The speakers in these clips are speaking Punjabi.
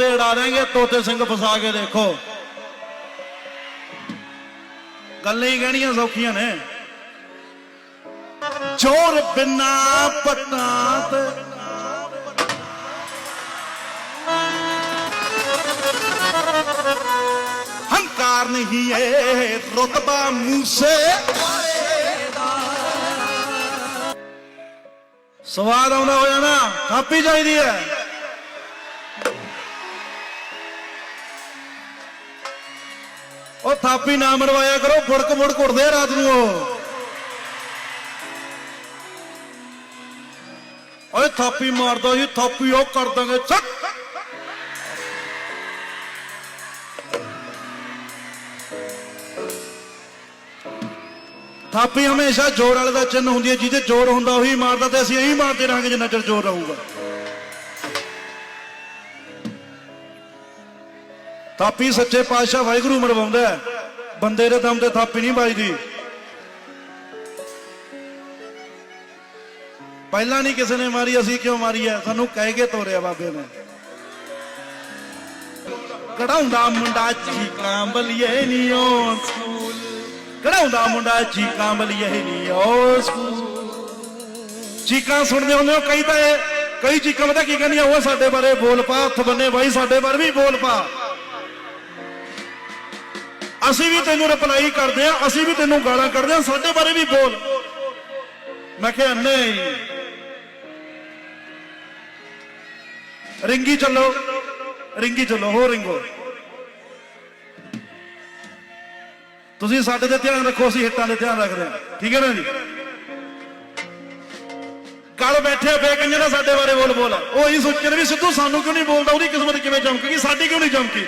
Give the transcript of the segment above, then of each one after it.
ਤੋਤੇ ਉਡਾ ਦੇਣਗੇ, ਤੋਤੇ ਸਿੰਘ ਫਸਾ ਕੇ ਦੇਖੋ। ਗੱਲਾਂ ਹੀ ਕਹਿਣੀਆਂ ਸੌਖੀਆਂ ਨੇ। ਚੋਰ ਬਿਨਾ ਪਟਾਂ ਤੇ ਹੰਕਾਰ ਨਹੀਂ ਏ, ਰਤਬਾ ਮੂਸੇ। ਸਵਾਦ ਆਉਂਦਾ ਹੋ ਜਾਣਾ ਕਾਪੀ ਚਾਹੀਦੀ ਹੈ। ਉਹ ਥਾਪੀ ਨਾ ਮਰਵਾਇਆ ਕਰੋ ਫੁੜਕ ਮੁੜ ਘੁੱਟਦੇ ਆ ਰਾਤ ਨੂੰ ਉਹ। ਓਏ ਥਾਪੀ ਮਾਰਦਾ ਜੀ, ਥਾਪੀ ਉਹ ਕਰ ਦਾਂਗੇ, ਛੱਕ। ਥਾਪੀ ਹਮੇਸ਼ਾ ਜ਼ੋਰ ਵਾਲੇ ਦਾ ਚਿੰਨ ਹੁੰਦੀ ਹੈ, ਜਿਹਦੇ ਜ਼ੋਰ ਹੁੰਦਾ ਉਹੀ ਮਾਰਦਾ ਤੇ ਅਸੀਂ ਇਹੀ ਮਾਰਦੇ ਰਹਾਂਗੇ ਜਿੰਨਾ ਚਿਰ ਜ਼ੋਰ ਰਹੂਗਾ। ਥਾਪੀ ਸੱਚੇ ਪਾਤਸ਼ਾਹ ਵਾਹਿਗੁਰੂ ਮਰਵਾਉਂਦਾ ਬੰਦੇ ਦੇ ਦਮ ਤੇ ਥਾਪੀ ਨਹੀਂ ਵੱਜਦੀ। ਪਹਿਲਾਂ ਨਹੀਂ ਕਿਸੇ ਨੇ ਮਾਰੀ, ਅਸੀਂ ਕਿਉਂ ਮਾਰੀ ਹੈ? ਸਾਨੂੰ ਕਹਿ ਕੇ ਤੋਰਿਆ ਬਾਬੇ ਨੇ। ਕਢਾਉਂਦਾ ਮੁੰਡਾ ਚੀਕਾਂ ਬਲੀਏ ਨੀ ਓ ਸਕੂਲ। ਕਢਾਉਂਦਾ ਮੁੰਡਾ ਚੀਕਾਂ ਬਲੀਏ ਨੀ ਓ ਸਕੂਲ। ਚੀਕਾਂ ਸੁਣਦੇ ਹੁੰਦੇ ਹੋ ਕਈ ਤਾਂ ਕਈ ਚੀਕਾਂ ਪਤਾ ਕੀ ਕਹਿੰਦੀਆਂ, ਉਹ ਸਾਡੇ ਬਾਰੇ ਬੋਲ ਪਾ, ਹੱਥ ਬੰਨੇ ਬਾਈ, ਸਾਡੇ ਬਾਰੇ ਵੀ ਬੋਲ ਪਾ। ਅਸੀਂ ਵੀ ਤੈਨੂੰ ਰਿਪਲਾਈ ਕਰਦੇ ਆ ਅਸੀਂ ਵੀ ਤੈਨੂੰ ਗਾਲਾਂ ਕੱਢਦੇ ਆ ਸਾਡੇ ਬਾਰੇ ਵੀ ਬੋਲ। ਮੈਂ ਕਿਹਾ, ਨਹੀਂ। ਰਿੰਗੀ ਚੱਲੋ ਰਿੰਗੀ ਚੱਲੋ, ਹੋ ਰਿੰਗੋ। ਤੁਸੀਂ ਸਾਡੇ ਤੇ ਧਿਆਨ ਰੱਖੋ, ਅਸੀਂ ਹਿੱਟਾਂ ਦੇ ਧਿਆਨ ਰੱਖਦੇ ਹਾਂ। ਠੀਕ ਹੈ ਨਾ ਜੀ? ਕੱਲ ਬੈਠੇ ਫੇਕ ਦਾ ਸਾਡੇ ਬਾਰੇ ਬੋਲ ਬੋਲ ਉਹ ਹੀ ਸੋਚਦੇ ਵੀ ਸਿੱਧੂ ਸਾਨੂੰ ਕਿਉਂ ਨਹੀਂ ਬੋਲਦਾ? ਉਹਦੀ ਕਿਸਮਤ ਕਿਵੇਂ ਚਮਕੇਗੀ? ਸਾਡੀ ਕਿਉਂ ਨਹੀਂ ਚਮਕੀ?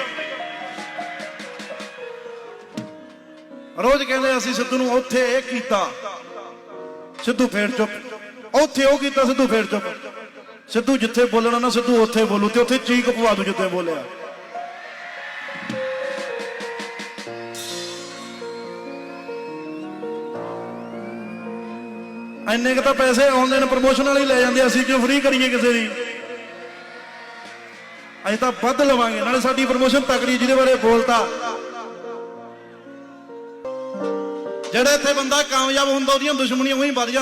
ਰੋਜ਼ ਕਹਿੰਦੇ ਅਸੀਂ ਸਿੱਧੂ ਨੂੰ ਉੱਥੇ ਇਹ ਕੀਤਾ। ਸਿੱਧੂ ਫੇਰ ਚੁੱਪ। ਉੱਥੇ ਉਹ ਕੀਤਾ, ਸਿੱਧੂ ਫੇਰ ਚੁੱਪ। ਸਿੱਧੂ ਜਿੱਥੇ ਬੋਲਣਾ ਨਾ, ਸਿੱਧੂ ਉੱਥੇ ਬੋਲੂ ਤੇ ਉੱਥੇ ਚੀਕ ਪਵਾ ਦੂ ਜਿੱਥੇ ਬੋਲਿਆ। ਇੰਨੇ ਕੁ ਤਾਂ ਪੈਸੇ ਆਉਂਦੇ ਨੇ ਪ੍ਰਮੋਸ਼ਨ ਵਾਲੇ ਲੈ ਜਾਂਦੇ ਅਸੀਂ ਕਿਉਂ ਫ੍ਰੀ ਕਰੀਏ ਕਿਸੇ ਦੀ? ਅਸੀਂ ਤਾਂ ਵੱਧ ਲਵਾਂਗੇ, ਨਾਲੇ ਸਾਡੀ ਪ੍ਰਮੋਸ਼ਨ ਤਕੜੀ ਜਿਹਦੇ ਬਾਰੇ ਬੋਲਤਾ। ਜਿਹੜਾ ਇੱਥੇ ਬੰਦਾ ਕਾਮਯਾਬ ਹੁੰਦਾ ਉਹਦੀਆਂ ਦੁਸ਼ਮਣੀਆਂ ਉਹੀ ਵੱਧ ਜਾਂਦੀਆਂ।